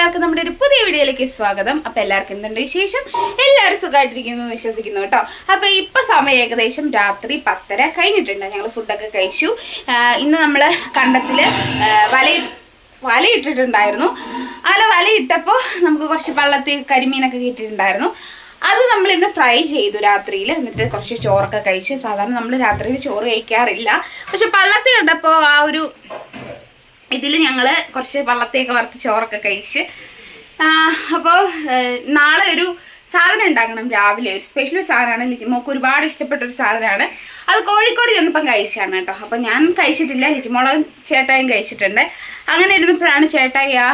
എല്ലാവർക്കും നമ്മുടെ ഒരു പുതിയ വീഡിയോയിലേക്ക് സ്വാഗതം. അപ്പൊ എല്ലാവർക്കും എന്തുണ്ട് വിശേഷം? എല്ലാവരും സുഖമായിട്ടിരിക്കുന്നു വിശ്വസിക്കുന്നു കേട്ടോ. അപ്പൊ ഇപ്പൊ സമയം ഏകദേശം രാത്രി പത്തര കഴിഞ്ഞിട്ടുണ്ട്. ഞങ്ങൾ ഫുഡൊക്കെ കഴിച്ചു. ഇന്ന് നമ്മൾ കണ്ടത്തിൽ വല വലയിട്ടിട്ടുണ്ടായിരുന്നു അല്ല വലയിട്ടപ്പോൾ നമുക്ക് കുറച്ച് വള്ളത്തിൽ കരിമീനൊക്കെ കിട്ടിയിട്ടുണ്ടായിരുന്നു. അത് നമ്മൾ ഇന്ന് ഫ്രൈ ചെയ്തു രാത്രിയിൽ എന്നിട്ട് കുറച്ച് ചോറൊക്കെ കഴിച്ചു സാധാരണ നമ്മൾ രാത്രിയിൽ ചോറ് കഴിക്കാറില്ല. പക്ഷെ പള്ളത്തി കണ്ടപ്പോൾ ആ ഒരു ഇതിൽ ഞങ്ങൾ കുറച്ച് വള്ളത്തേക്ക് വറുത്ത് ചോറൊക്കെ കഴിച്ച് അപ്പോൾ നാളെ ഒരു സാധനം ഉണ്ടാക്കണം രാവിലെ. ഒരു സ്പെഷ്യൽ സാധനമാണ്. ലിജിമോക്ക് ഒരുപാട് ഇഷ്ടപ്പെട്ട ഒരു സാധനമാണ്. അത് കോഴിക്കോട് ചെന്നപ്പം കഴിച്ചാണ് കേട്ടോ. അപ്പം ഞാൻ കഴിച്ചിട്ടില്ല. ലിജിമോളും ചേട്ടായും കഴിച്ചിട്ടുണ്ട്. അങ്ങനെ ഇരുന്നപ്പോഴാണ് ചേട്ടായി ആ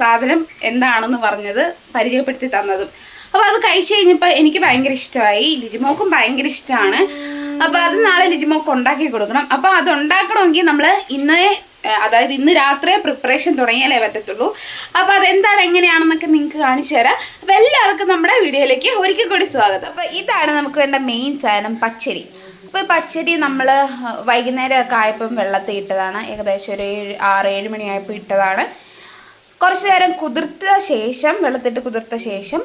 സാധനം എന്താണെന്ന് പറഞ്ഞത് പരിചയപ്പെടുത്തി തന്നതും. അപ്പോൾ അത് കഴിച്ചു കഴിഞ്ഞപ്പോൾ എനിക്ക് ഭയങ്കര ഇഷ്ടമായി. ലിജിമോക്കും ഭയങ്കര ഇഷ്ടമാണ്. അപ്പോൾ അത് നാളെ ലിജിമോക്ക് ഉണ്ടാക്കി കൊടുക്കണം. അപ്പോൾ അത് ഉണ്ടാക്കണമെങ്കിൽ നമ്മൾ ഇന്നേ അതായത് ഇന്ന് രാത്രിയെ പ്രിപ്പറേഷൻ തുടങ്ങിയാലേ പറ്റത്തുള്ളൂ. അപ്പോൾ അതെന്താണ് എങ്ങനെയാണെന്നൊക്കെ നിങ്ങൾക്ക് കാണിച്ചു തരാം. അപ്പോൾ എല്ലാവർക്കും നമ്മുടെ വീഡിയോയിലേക്ക് ഒരിക്കൽ കൂടി സ്വാഗതം. അപ്പോൾ ഇതാണ് നമുക്ക് വേണ്ട മെയിൻ സാധനം പച്ചരി. അപ്പോൾ പച്ചരി നമ്മൾ വൈകുന്നേരം ഒക്കെ ആയപ്പം വെള്ളത്തിൽ ഇട്ടതാണ്. ഏകദേശം ഒരു ഏഴ് ആറ് ഏഴ് മണിയായപ്പോൾ ഇട്ടതാണ്. കുറച്ച് നേരം കുതിർത്ത ശേഷം വെള്ളത്തിട്ട് കുതിർത്ത ശേഷം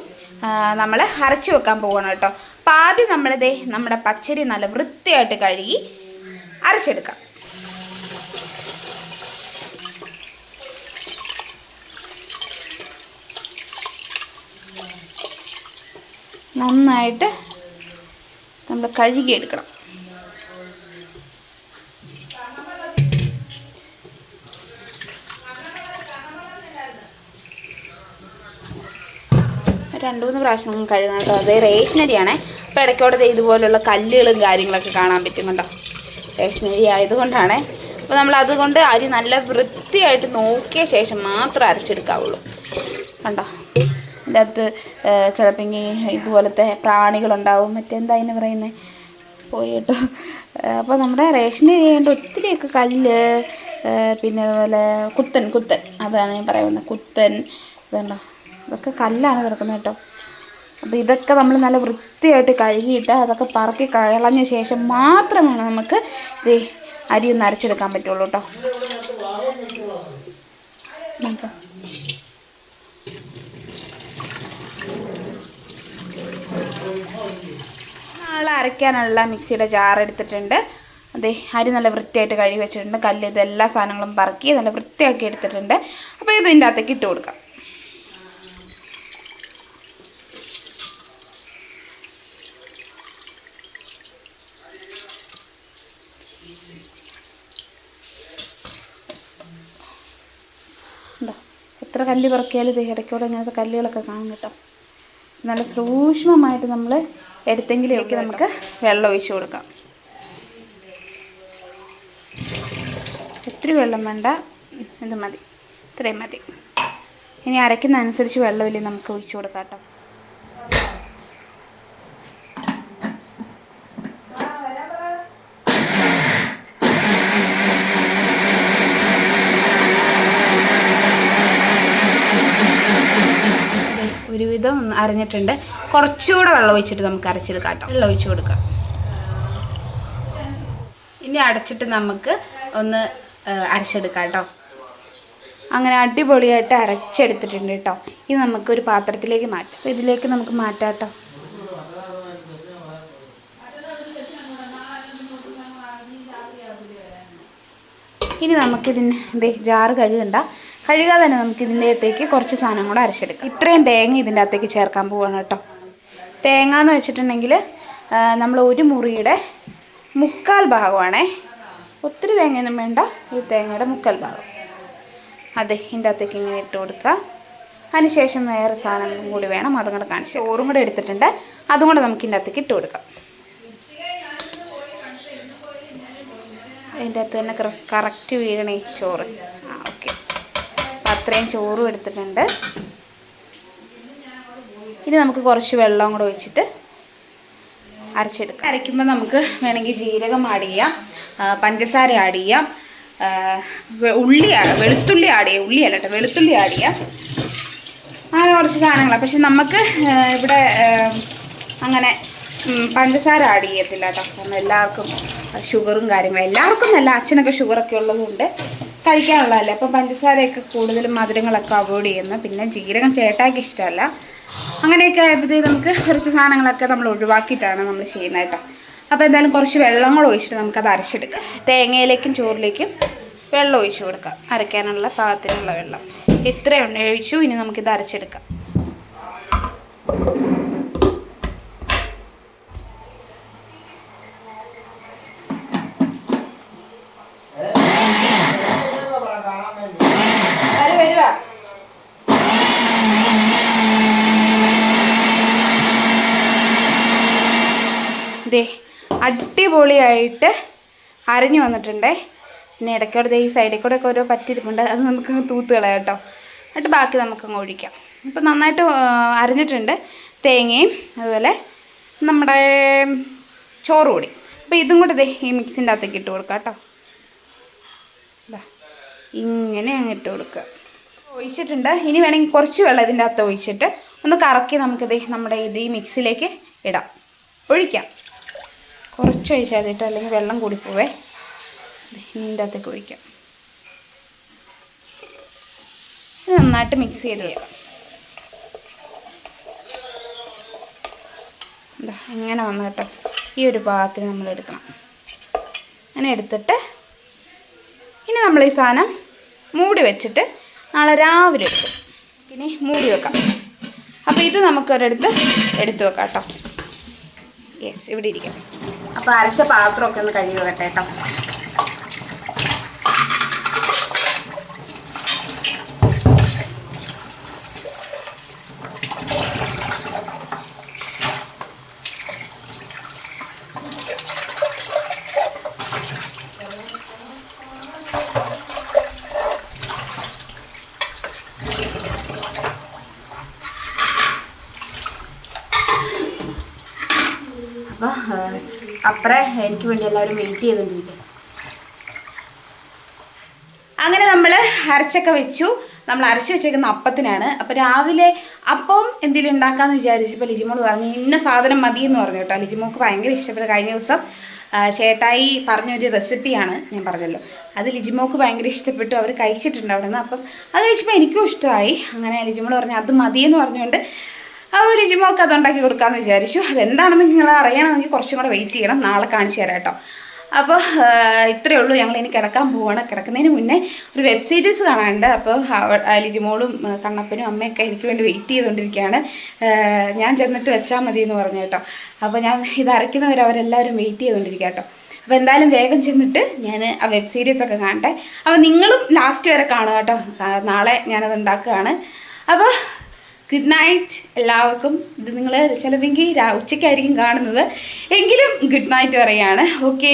നമ്മൾ അരച്ച് വെക്കാൻ പോകണം കേട്ടോ. അപ്പോൾ ആദ്യം നമ്മളിതേ നമ്മുടെ പച്ചരി നല്ല വൃത്തിയായിട്ട് കഴുകി അരച്ചെടുക്കാം. നന്നായിട്ട് നമ്മൾ കഴുകിയെടുക്കണം. രണ്ട് മൂന്ന് പ്രാവശ്യം കഴുകണം കേട്ടോ. അത് റേഷനരിയാണേ അപ്പോൾ ഇടയ്ക്കോടത്തെ ഇതുപോലുള്ള കല്ലുകളും കാര്യങ്ങളൊക്കെ കാണാൻ പറ്റുന്നുണ്ടോ റേഷനരി ആയതുകൊണ്ടാണ്. അപ്പോൾ നമ്മൾ അതുകൊണ്ട് അരി നല്ല വൃത്തിയായിട്ട് നോക്കിയ ശേഷം മാത്രം അരച്ചെടുക്കാവുള്ളൂ. കണ്ടോ? ഇതിന്റെ അകത്ത് ചിലപ്പോൾ ഇതുപോലത്തെ പ്രാണികളുണ്ടാവും. മറ്റെന്താ അതിന് പറയുന്നത് പോയി കേട്ടോ. അപ്പോൾ നമ്മുടെ റേഷന് ചെയ്യേണ്ട ഒത്തിരിയൊക്കെ കല്ല് പിന്നെ അതുപോലെ കുത്തൻ കുത്തൻ. അതാണ് ഞാൻ പറയുന്നത്. കുത്തൻ ഇതുണ്ടോ? ഇതൊക്കെ കല്ലാണ് കിടക്കുന്നത് കേട്ടോ. അപ്പോൾ ഇതൊക്കെ നമ്മൾ നല്ല വൃത്തിയായിട്ട് കഴുകിയിട്ട് അതൊക്കെ പറക്കി കളഞ്ഞ ശേഷം മാത്രമാണ് നമുക്ക് ഇത് അരി ഒന്ന് അരച്ചെടുക്കാൻ പറ്റുള്ളൂ കേട്ടോ. നാളെ അരയ്ക്കാനുള്ള മിക്സിയുടെ ജാർ എടുത്തിട്ടുണ്ട്. അതെ അരി നല്ല വൃത്തിയായിട്ട് കഴുകി വെച്ചിട്ടുണ്ട്. കല്ല് ഇത് എല്ലാ സാധനങ്ങളും പറക്കി നല്ല വൃത്തിയാക്കി എടുത്തിട്ടുണ്ട്. അപ്പോൾ ഇത് ഇതിന്റെ അകത്തേക്ക് ഇട്ട് കൊടുക്കാം. എത്ര കല്ല് പറക്കിയാലും ഇത് ഇടയ്ക്കൂടെ ഇങ്ങനത്തെ കല്ലുകളൊക്കെ കാണും കേട്ടോ. നല്ല സൂക്ഷ്മമായിട്ട് നമ്മൾ എടുത്തെങ്കിലേക്ക് നമുക്ക് വെള്ളം ഒഴിച്ചു കൊടുക്കാം. ഒത്തിരി വെള്ളം വേണ്ട. ഇത് മതി. ഇത്രയും മതി. ഇനി അരയ്ക്കുന്ന അനുസരിച്ച് വെള്ളമില്ലേ നമുക്ക് ഒഴിച്ചു കൊടുക്കാം കേട്ടോ ഒരുവിധം ഒന്ന് അരഞ്ഞിട്ടുണ്ട് കുറച്ചുകൂടെ വെള്ളം ഒഴിച്ചിട്ട് നമുക്ക് അരച്ചെടുക്കാം കേട്ടോ. വെള്ളം ഒഴിച്ചു കൊടുക്കാം. ഇനി അടച്ചിട്ട് നമുക്ക് ഒന്ന് അരച്ചെടുക്കാം കേട്ടോ. അങ്ങനെ അടിപൊളിയായിട്ട് അരച്ചെടുത്തിട്ടുണ്ട് കേട്ടോ. ഇത് നമുക്കൊരു പാത്രത്തിലേക്ക് മാറ്റാം. ഇതിലേക്ക് നമുക്ക് മാറ്റാം കേട്ടോ. ഇനി നമുക്കിതിന് ഇതേ ജാറ് കഴുകണ്ട. കഴുകാതെ തന്നെ നമുക്ക് ഇതിന്റെ അകത്തേക്ക് കുറച്ച് സാധനം കൂടെ അരച്ചെടുക്കാം. ഇത്രയും തേങ്ങ ഇതിന്റെ അകത്തേക്ക് ചേർക്കാൻ പോവാണ് കേട്ടോ. തേങ്ങ എന്ന് വെച്ചിട്ടുണ്ടെങ്കിൽ നമ്മൾ ഒരു മുറിയുടെ മുക്കാൽ ഭാഗമാണേ. ഒത്തിരി തേങ്ങയൊന്നും വേണ്ട ഒരു തേങ്ങയുടെ മുക്കാൽ ഭാഗം. അതെ ഇതിന്റെ അകത്തേക്ക് ഇങ്ങനെ ഇട്ട് കൊടുക്കുക. അതിനുശേഷം വേറെ സാധനങ്ങളും കൂടി വേണം അതും കൂടെ കാണിച്ച് ചോറും കൂടെ എടുത്തിട്ടുണ്ട് അതും കൂടെ നമുക്ക് ഇതിന്റെ അകത്തേക്ക് ഇട്ട് കൊടുക്കാം. അതിന്റെ അകത്ത് തന്നെ കറക്റ്റ് വീഴണേ ചോറ്. അത്രയും ചോറും എടുത്തിട്ടുണ്ട്. ഇനി നമുക്ക് കുറച്ച് വെള്ളം കൂടെ ഒഴിച്ചിട്ട് അരച്ചെടുക്കാം. അരയ്ക്കുമ്പോൾ നമുക്ക് വേണമെങ്കിൽ ജീരകം ആഡ് ചെയ്യാം. പഞ്ചസാര ആഡ് ചെയ്യാം. ഉള്ളി വെളുത്തുള്ളി ആഡ് ചെയ്യാം. ഉള്ളി അല്ല വെളുത്തുള്ളി ആഡ് ചെയ്യാം. അങ്ങനെ കുറച്ച് സാധനങ്ങളാണ് പക്ഷെ നമുക്ക് ഇവിടെ അങ്ങനെ പഞ്ചസാര ആഡ് ചെയ്യത്തില്ല കേട്ടോ. കാരണം എല്ലാവർക്കും ഷുഗറും കാര്യങ്ങളും എല്ലാവർക്കും നല്ല അച്ഛനൊക്കെ ഷുഗറൊക്കെ ഉള്ളതുകൊണ്ട് കഴിക്കാനുള്ളതല്ലേ? അപ്പം പഞ്ചസാരയൊക്കെ കൂടുതലും മധുരങ്ങളൊക്കെ അവോയ്ഡ് ചെയ്യുന്നു. പിന്നെ ജീരകം ചേട്ടായ്ക്ക് ഇഷ്ടമല്ല. അങ്ങനെയൊക്കെ ആയപ്പോഴത്തേക്ക് നമുക്ക് കുറച്ച് സാധനങ്ങളൊക്കെ നമ്മൾ ഒഴിവാക്കിയിട്ടാണ് നമ്മൾ ചെയ്യുന്നത് കേട്ടോ. അപ്പോൾ എന്തായാലും കുറച്ച് വെള്ളം കൂടെ ഒഴിച്ചിട്ട് നമുക്കത് അരച്ചെടുക്കാം. തേങ്ങയിലേക്കും ചോറിലേക്കും വെള്ളം ഒഴിച്ചു കൊടുക്കാം. അരയ്ക്കാനുള്ള പാകത്തിനുള്ള വെള്ളം. ഇത്രയുണ്ട് ഒഴിച്ചു ഇനി നമുക്കിത് അരച്ചെടുക്കാം. അടിപൊളിയായിട്ട് അരഞ്ഞു വന്നിട്ടുണ്ടേ. പിന്നെ ഇടയ്ക്കോടെ ഈ സൈഡിൽ കൂടെ ഒക്കെ ഓരോ പറ്റിയിരിപ്പുണ്ട്. അത് നമുക്ക് തൂത്ത് കളയാം കേട്ടോ. എന്നിട്ട് ബാക്കി നമുക്കങ്ങ് ഒഴിക്കാം. ഇപ്പം നന്നായിട്ട് അരഞ്ഞിട്ടുണ്ട്. തേങ്ങയും അതുപോലെ നമ്മുടെ ചോറ് കൂടി. അപ്പോൾ ഇതും കൂടെ ദേ ഈ മിക്സിന്റെ അകത്തേക്ക് ഇട്ട് കൊടുക്കാം കേട്ടോ. ഇങ്ങനെ അങ്ങ് ഇട്ട് കൊടുക്കുക. ഒഴിച്ചിട്ടുണ്ട്. ഇനി വേണമെങ്കിൽ കുറച്ച് വെള്ളം ഇതിന്റെ അകത്ത് ഒഴിച്ചിട്ട് ഒന്ന് കറക്കി നമുക്കിത് നമ്മുടെ ഇത് ഈ മിക്സിലേക്ക് ഇടാം. ഒഴിക്കാം. കുറച്ച് ഒഴിച്ചാൽ കേട്ടോ അല്ലെങ്കിൽ വെള്ളം കൂടിപ്പോവേ. ഇതിന്റെ അകത്തേക്ക് ഒഴിക്കാം. ഇത് നന്നായിട്ട് മിക്സ് ചെയ്ത് ചെയ്യാം എന്താ ഇങ്ങനെ വന്നു കേട്ടോ. ഈ ഒരു പാകത്തിന് നമ്മൾ എടുക്കണം. അങ്ങനെ എടുത്തിട്ട് ഇനി നമ്മൾ ഈ സാധനം മൂടി വെച്ചിട്ട് നാളെ രാവിലെ എടുക്കും. ഇനി മൂടി വെക്കാം. അപ്പോൾ ഇത് നമുക്കൊരിടത്ത് എടുത്ത് വെക്കാം കേട്ടോ. യെസ് ഇവിടെ ഇരിക്കാം. അപ്പോൾ അരച്ച പാത്രമൊക്കെ ഒന്ന് കഴുകി വെക്കട്ടെ കേട്ടോ. അപ്പോൾ അപ്പറേ എനിക്ക് വേണ്ടി എല്ലാവരും വെയിറ്റ് ചെയ്തുകൊണ്ടിരിക്കുക അങ്ങനെ നമ്മൾ അരച്ചൊക്കെ വെച്ചു. നമ്മൾ അരച്ച് വെച്ചേക്കുന്ന അപ്പത്തിനാണ്. അപ്പോൾ രാവിലെ അപ്പം എന്തെങ്കിലും ഉണ്ടാക്കാമെന്ന് വിചാരിച്ചപ്പോൾ ലിജിമോൾ പറഞ്ഞു ഇന്ന സാധനം മതി എന്ന് പറഞ്ഞു കേട്ടോ. ലിജിമോൾക്ക് ഭയങ്കര ഇഷ്ടപ്പെട്ട കഴിഞ്ഞ ദിവസം ചേട്ടായി പറഞ്ഞൊരു റെസിപ്പിയാണ് ഞാൻ പറഞ്ഞല്ലോ. അത് ലിജിമോക്ക് ഭയങ്കര ഇഷ്ടപ്പെട്ടു. അവർ കഴിച്ചിട്ടുണ്ട് അവിടെ നിന്ന് അപ്പം അത് കഴിച്ചപ്പോൾ എനിക്കും ഇഷ്ടമായി. അങ്ങനെ ലിജിമോൾ പറഞ്ഞു അത് മതിയെന്ന് പറഞ്ഞുകൊണ്ട് അപ്പോൾ ലിജിമോക്ക് അത് ഉണ്ടാക്കി കൊടുക്കാമെന്ന് വിചാരിച്ചു. അതെന്താണെന്ന് നിങ്ങൾ അറിയണമെങ്കിൽ കുറച്ചും കൂടെ വെയിറ്റ് ചെയ്യണം. നാളെ കാണിച്ചു തരാം കേട്ടോ. അപ്പോൾ ഇത്രയേ ഉള്ളൂ. ഞങ്ങൾ ഇനി കിടക്കാൻ പോവാണ്. കിടക്കുന്നതിന് മുന്നേ ഒരു വെബ് സീരീസ് കാണാനുണ്ട്. അപ്പോൾ ലിജിമോളും കണ്ണപ്പനും അമ്മയൊക്കെ എനിക്ക് വേണ്ടി വെയിറ്റ് ചെയ്തുകൊണ്ടിരിക്കുകയാണ്. ഞാൻ ചെന്നിട്ട് വെച്ചാൽ മതി എന്ന് പറഞ്ഞു കേട്ടോ. അപ്പോൾ ഞാൻ ഇത് അരയ്ക്കുന്നവർ അവരെല്ലാവരും വെയിറ്റ് ചെയ്തുകൊണ്ടിരിക്കുക കേട്ടോ. അപ്പോൾ എന്തായാലും വേഗം ചെന്നിട്ട് ഞാൻ ആ വെബ് സീരീസ് ഒക്കെ കാണട്ടെ. അപ്പോൾ നിങ്ങളും ലാസ്റ്റ് വരെ കാണുക കേട്ടോ. നാളെ ഞാനത് ഉണ്ടാക്കുകയാണ്. അപ്പോൾ ഗുഡ് നൈറ്റ് എല്ലാവർക്കും. ഇത് നിങ്ങൾ ചിലവെങ്കിൽ ഉച്ചയ്ക്കായിരിക്കും കാണുന്നത്. എങ്കിലും ഗുഡ് നൈറ്റ് പറയാണ്. ഓക്കേ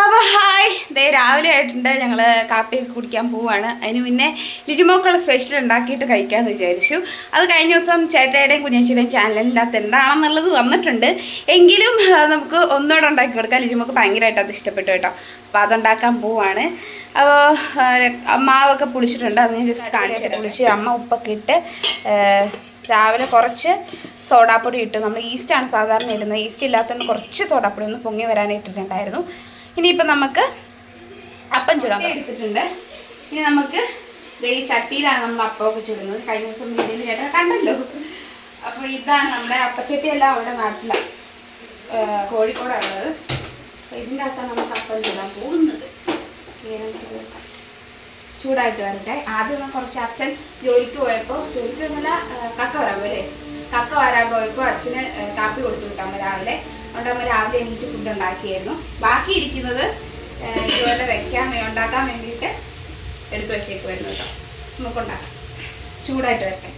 അപ്പോൾ ഹായ്. ദേ രാവിലെ ആയിട്ടുണ്ട്. ഞങ്ങൾ കാപ്പിയൊക്കെ കുടിക്കാൻ പോവാണ്. അതിന് പിന്നെ ലിജിമോക്കുള്ള സ്പെഷ്യൽ ഉണ്ടാക്കിയിട്ട് കഴിക്കാമെന്ന് വിചാരിച്ചു. അത് കഴിഞ്ഞ ദിവസം ചേട്ടയുടെയും കുഞ്ഞാച്ചിയുടെയും ചാനലിനകത്ത് എന്താണെന്നുള്ളത് വന്നിട്ടുണ്ട്. എങ്കിലും നമുക്ക് ഒന്നുകൂടെ ഉണ്ടാക്കി കൊടുക്കാം ലിജിമോക്ക് ഭയങ്കരമായിട്ട് അത് ഇഷ്ടപ്പെട്ടു കേട്ടോ. അപ്പോൾ അതുണ്ടാക്കാൻ പോവാണ്. അപ്പോൾ മാവൊക്കെ പുളിച്ചിട്ടുണ്ട്. അത് ഞാൻ ജസ്റ്റ് കാണിച്ചു പുളിച്ച് അമ്മ ഉപ്പൊക്കെ ഇട്ട് രാവിലെ കുറച്ച് സോഡാപ്പൊടി ഇട്ട്. നമ്മൾ ഈസ്റ്റാണ് സാധാരണ ഇടുന്നത്. ഈസ്റ്റ് ഇല്ലാത്തതുകൊണ്ട് കുറച്ച് സോഡാപ്പൊടി ഒന്ന് പൊങ്ങി വരാനായിട്ടിട്ടുണ്ടായിരുന്നു. ഇനിയിപ്പോൾ നമുക്ക് അപ്പം ചുടാം എടുത്തിട്ടുണ്ട്. ഇനി നമുക്ക് ഈ ചട്ടിയിലാണ് നമ്മൾ അപ്പമൊക്കെ ചുടുന്നത്. കഴിഞ്ഞ ദിവസം വീട്ടിൽ ചേട്ടൻ കണ്ടല്ലോ. അപ്പോൾ ഇതാണ് നമ്മുടെ അപ്പച്ചട്ടിയെല്ലാം അവിടെ നാട്ടിലാണ് കോഴിക്കോടാണുള്ളത്. അപ്പോൾ ഇതിന്റെ അകത്താണ് നമുക്ക് അപ്പം ചുടാൻ പോകുന്നത്. ചൂടായിട്ട് വരട്ടെ. ആദ്യം കുറച്ച് അച്ഛൻ ജോലിക്ക് പോയപ്പോൾ ജോലിക്ക് പോകുന്നില്ല കക്ക വരാൻ പോലെ കക്ക വരാൻ പോയപ്പോൾ അച്ഛന് കാപ്പി കൊടുത്തു വിട്ടാൽ രാവിലെ. അതുകൊണ്ട് നമ്മൾ രാവിലെ എണീറ്റ് ഫുഡ് ഉണ്ടാക്കിയായിരുന്നു. ബാക്കി ഇരിക്കുന്നത് ഇതുപോലെ വെക്കാൻ ഉണ്ടാക്കാൻ വേണ്ടിയിട്ട് എടുത്തു വെച്ചേക്കുമായിരുന്നു കേട്ടോ. നമുക്ക് ഉണ്ടാക്കാം. ചൂടായിട്ട് വെക്കാം.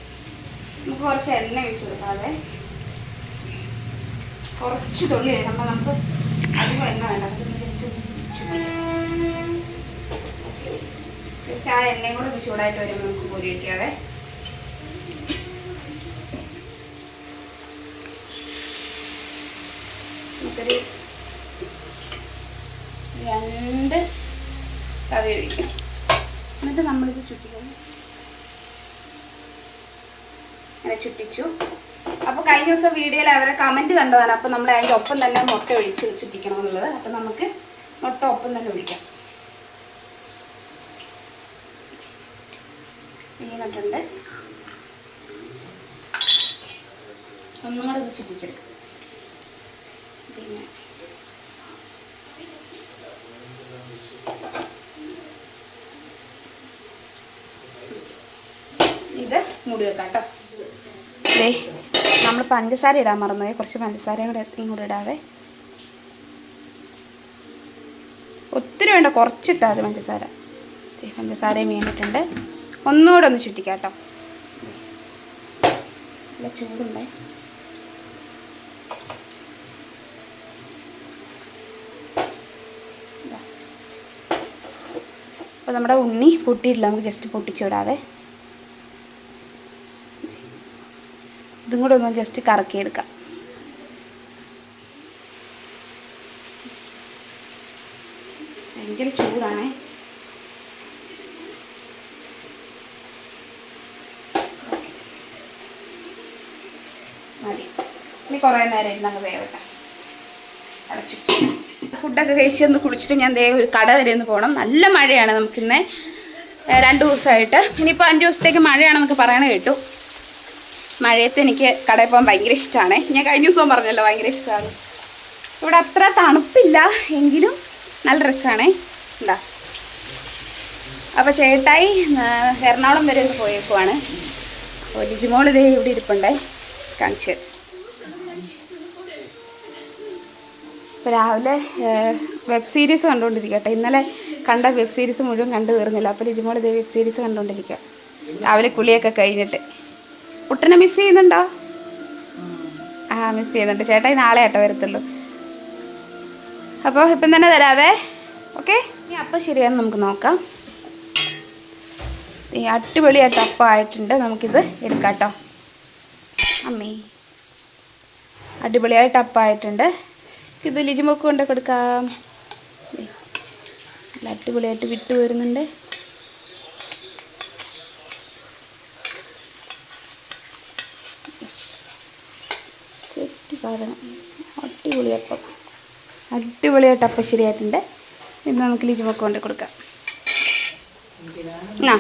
നമുക്ക് കുറച്ച് എണ്ണ ഒഴിച്ച് കൊടുക്കാതെ കുറച്ച് തുള്ളി വരുമ്പോൾ നമുക്ക് അധികം എണ്ണ വേണ്ട. നമുക്ക് ജസ്റ്റ് ജസ്റ്റ് ആ എണ്ണയും കൂടെ ചൂടായിട്ട് വരുമ്പോൾ നമുക്ക് കോരി വയ്ക്കാവേ നമുക്കൊരു രണ്ട് തവി ഒഴിക്കും എന്നിട്ട് നമ്മളിത് ചുറ്റിക്കും അങ്ങനെ ചുറ്റിച്ചു. അപ്പോൾ കഴിഞ്ഞ ദിവസം വീഡിയോയിൽ അവരെ കമന്റ് കണ്ടതാണ്. അപ്പോൾ നമ്മൾ അതിന്റെ ഒപ്പം തന്നെ മുട്ട ഒഴിച്ച് ചുറ്റിക്കണം എന്നുള്ളത്. അപ്പോൾ നമുക്ക് മുട്ട ഒപ്പം തന്നെ ഒഴിക്കാം. വീണിട്ടുണ്ട് ഒന്നും കൂടെ ഒന്ന് ചുറ്റിച്ചെടുക്കാം. പിന്നെ. ഇത് മൂടി വെക്കാം കേട്ടോ നമ്മൾ പഞ്ചസാര ഇടാൻ മറന്നുപോയി. കുറച്ച് പഞ്ചസാരയും കൂടെ ഇങ്ങോട്ട് ഇടാതെ ഒത്തിരി വേണ്ട കുറച്ചിട്ടാൽ അത് പഞ്ചസാര. പഞ്ചസാരയും വീണിട്ടുണ്ട്. ഒന്നുകൂടെ ഒന്ന് ചുറ്റിക്കാം കേട്ടോ നല്ല ചൂടുണ്ടേ. അപ്പോൾ നമ്മുടെ ഉണ്ണി പൊട്ടിയിട്ടില്ല. നമുക്ക് ജസ്റ്റ് പൊട്ടിച്ചുവിടാവേ ഇതും കൂടെ ഒന്ന് ജസ്റ്റ് കറക്കിയെടുക്കാം. ഭയങ്കര ചൂടാണേ. മതി. ഇനി കുറേ നേരം ഇരുന്നങ്ങ് വേവട്ടെ. അടച്ചു ഫുഡൊക്കെ കഴിച്ച് ഒന്ന് കുളിച്ചിട്ട് ഞാൻ ദേ ഒരു കട വരെ ഒന്ന് പോകണം നല്ല മഴയാണ് നമുക്കിന്ന്. രണ്ട് ദിവസമായിട്ട്. ഇനിയിപ്പോൾ അഞ്ച് ദിവസത്തേക്ക് മഴയാണെന്നൊക്കെ പറയണ കേട്ടു. മഴയത്ത് എനിക്ക് കടയിൽ പോകാൻ ഭയങ്കര ഇഷ്ടമാണ് ഞാൻ കഴിഞ്ഞ ദിവസവും പറഞ്ഞല്ലോ ഭയങ്കര ഇഷ്ടമാണ് ഇവിടെ അത്ര തണുപ്പില്ല എങ്കിലും നല്ല രസമാണേ എന്താ അപ്പോൾ ചേട്ടായി എറണാകുളം വരെ ഒന്ന് പോയേക്കുവാണ്. ഒരു ജിമോളിതേ ഇവിടെ ഇരിപ്പുണ്ടേ. കാണിച്ചു രാവിലെ വെബ് സീരീസ് കണ്ടുകൊണ്ടിരിക്കട്ടെ. ഇന്നലെ കണ്ട വെബ് സീരീസ് മുഴുവൻ കണ്ടു തീർന്നില്ല. അപ്പോൾ ലിജിമോൾ ഇതേ വെബ് സീരീസ് കണ്ടുകൊണ്ടിരിക്കുക രാവിലെ കുളിയൊക്കെ കഴിഞ്ഞിട്ട്. കുട്ടനെ മിസ് ചെയ്യുന്നുണ്ടോ? ആ മിസ് ചെയ്യുന്നുണ്ട്. ചേട്ടാ നാളെ ആട്ടോ വരത്തുള്ളൂ. അപ്പോൾ ഇപ്പം തന്നെ തരാവേ ഓക്കെ ഇനി അപ്പം ശരിയാന്ന് നമുക്ക് നോക്കാം. അടിപൊളിയായിട്ട് അപ്പം ആയിട്ടുണ്ട്. നമുക്കിത് എടുക്കാം കേട്ടോ. അമ്മേ. അടിപൊളിയായിട്ട് അപ്പം ആയിട്ടുണ്ട്. ഇത് ലിജിമൊക്കെ കൊണ്ട് കൊടുക്കാം. നല്ല അടിപൊളിയായിട്ട് വിട്ടു വരുന്നുണ്ട് സെറ്റ് സാധനം. അടിപൊളിയപ്പം അടിപൊളിയായിട്ട് അപ്പം ശരിയായിട്ടുണ്ട്. ഇന്ന് നമുക്ക് ലിജിമൊക്കെ കൊണ്ട് കൊടുക്കാം. ആ.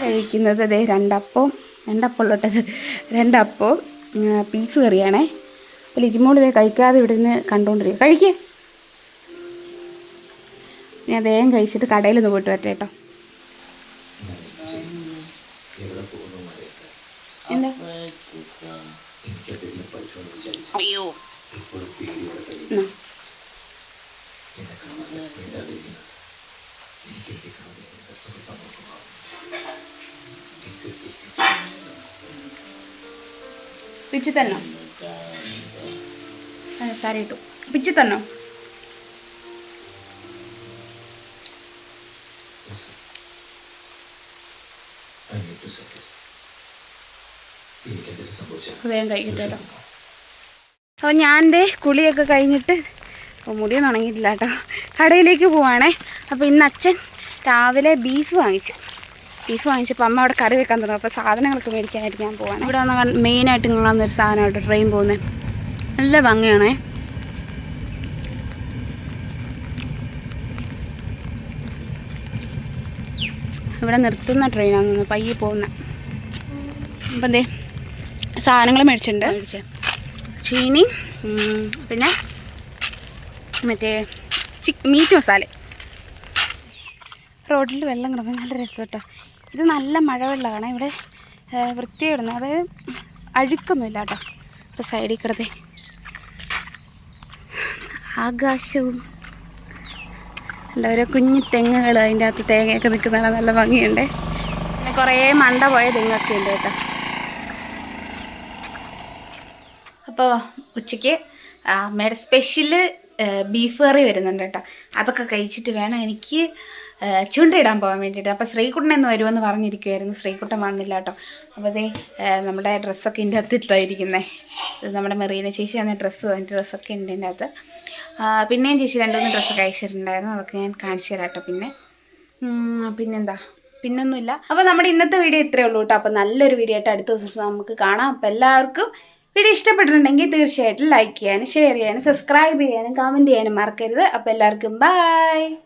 കഴിക്കുന്നത് അതെ രണ്ടപ്പവും രണ്ടപ്പം ഉള്ളട്ടത്. രണ്ടപ്പവും പീസ് കറിയാണേ അപ്പോൾ ലിജിമോൾ ഇതേ കഴിക്കാതെ ഇവിടെ നിന്ന് കണ്ടുകൊണ്ടിരിക്കും കഴിക്കേ. ഞാൻ വേഗം കഴിച്ചിട്ട് കടയിലൊന്ന് പോയിട്ട് വരട്ടെ കേട്ടോ. എന്താ? അയ്യോ. പിച്ചി തന്നോ. സാരി ഇട്ടു. പിച്ചി തന്നോ. വേഗം കഴിക്കട്ടോ കേട്ടോ അപ്പോൾ ഞാൻ ദേ കുളിയൊക്കെ കഴിഞ്ഞിട്ട് മുടിയൊന്നും ഉണങ്ങിയിട്ടില്ല കേട്ടോ. കടയിലേക്ക് പോവാണേ. അപ്പോൾ ഇന്ന് അച്ഛൻ രാവിലെ ബീഫ് വാങ്ങിച്ചു. ബീഫ് വാങ്ങിച്ചപ്പോൾ അമ്മ അവിടെ കറി വെക്കാൻ തുടങ്ങും അപ്പോൾ സാധനങ്ങളൊക്കെ മേടിക്കാനായിട്ട് ഞാൻ പോവാണ്. ഇവിടെ വന്ന് മെയിനായിട്ട് നിങ്ങളന്നൊരു സാധനമായിട്ട് ട്രെയിൻ പോകുന്നത് നല്ല ഭംഗിയാണേ. ഇവിടെ നിർത്തുന്ന ട്രെയിനാണ് പയ്യെ പോകുന്ന. അപ്പം എന്തേ സാധനങ്ങൾ മേടിച്ചിട്ടുണ്ട്. മേടിച്ച്. ചീനി പിന്നെ മറ്റേ ചിക്ക് മീറ്റ് മസാല. റോഡിൽ വെള്ളം കിടക്കും നല്ല രസം കേട്ടോ ഇത് നല്ല മഴവെള്ളമാണ്. ഇവിടെ വൃത്തിയിടുന്നത് അതായത് അഴുക്കൊന്നുമില്ല കേട്ടോ. ഇപ്പോൾ സൈഡിൽ കിടത്തെ. ആകാശവും ഉണ്ട് ഓരോ കുഞ്ഞു തെങ്ങുകൾ അതിന്റെ അകത്ത് തേങ്ങയൊക്കെ നിൽക്കുന്നതാണ് നല്ല ഭംഗിയുണ്ട്. പിന്നെ കുറേ മണ്ട പോയ തെങ്ങൊക്കെ ഉണ്ട് കേട്ടോ. അപ്പോൾ ഉച്ചയ്ക്ക് അമ്മയുടെ സ്പെഷ്യൽ ബീഫ് കറി വരുന്നുണ്ട് കേട്ടോ. അതൊക്കെ കഴിച്ചിട്ട് വേണം എനിക്ക് ചുണ്ടയിടാൻ പോകാൻ വേണ്ടിയിട്ട്. അപ്പോൾ ശ്രീകുട്ടൻ എന്ന് വരുമെന്ന് പറഞ്ഞിരിക്കുമായിരുന്നു ശ്രീകുട്ടൻ വന്നില്ല കേട്ടോ. അപ്പോൾ അതേ നമ്മുടെ ഡ്രസ്സൊക്കെ ഇതിന്റെ അകത്ത് ഇട്ടായിരിക്കുന്നത് ഇത് നമ്മുടെ മെറീന ചേച്ചി തന്നെ ഡ്രസ്സ് അതിന്റെ ഡ്രസ്സൊക്കെ ഉണ്ട് ഇതിന്റെ അകത്ത്. പിന്നെയും ചേച്ചി രണ്ട് മൂന്ന് ഡ്രസ്സൊക്കെ അയച്ചിട്ടുണ്ടായിരുന്നു. അതൊക്കെ ഞാൻ കാണിച്ചു തരാം കേട്ടോ പിന്നെ. പിന്നെന്താ? പിന്നൊന്നുമില്ല. അപ്പോൾ നമ്മുടെ ഇന്നത്തെ വീഡിയോ ഇത്രയേ ഉള്ളൂ കേട്ടോ. അപ്പോൾ നല്ലൊരു വീഡിയോ ആയിട്ട് അടുത്ത ദിവസം നമുക്ക് കാണാം. അപ്പോൾ എല്ലാവർക്കും വീഡിയോ ഇഷ്ടപ്പെട്ടിട്ടുണ്ടെങ്കിൽ തീർച്ചയായിട്ടും ലൈക്ക് ചെയ്യാനും ഷെയർ ചെയ്യാനും സബ്സ്ക്രൈബ് ചെയ്യാനും കമന്റ് ചെയ്യാനും മറക്കരുത്. അപ്പോൾ എല്ലാവർക്കും ബൈ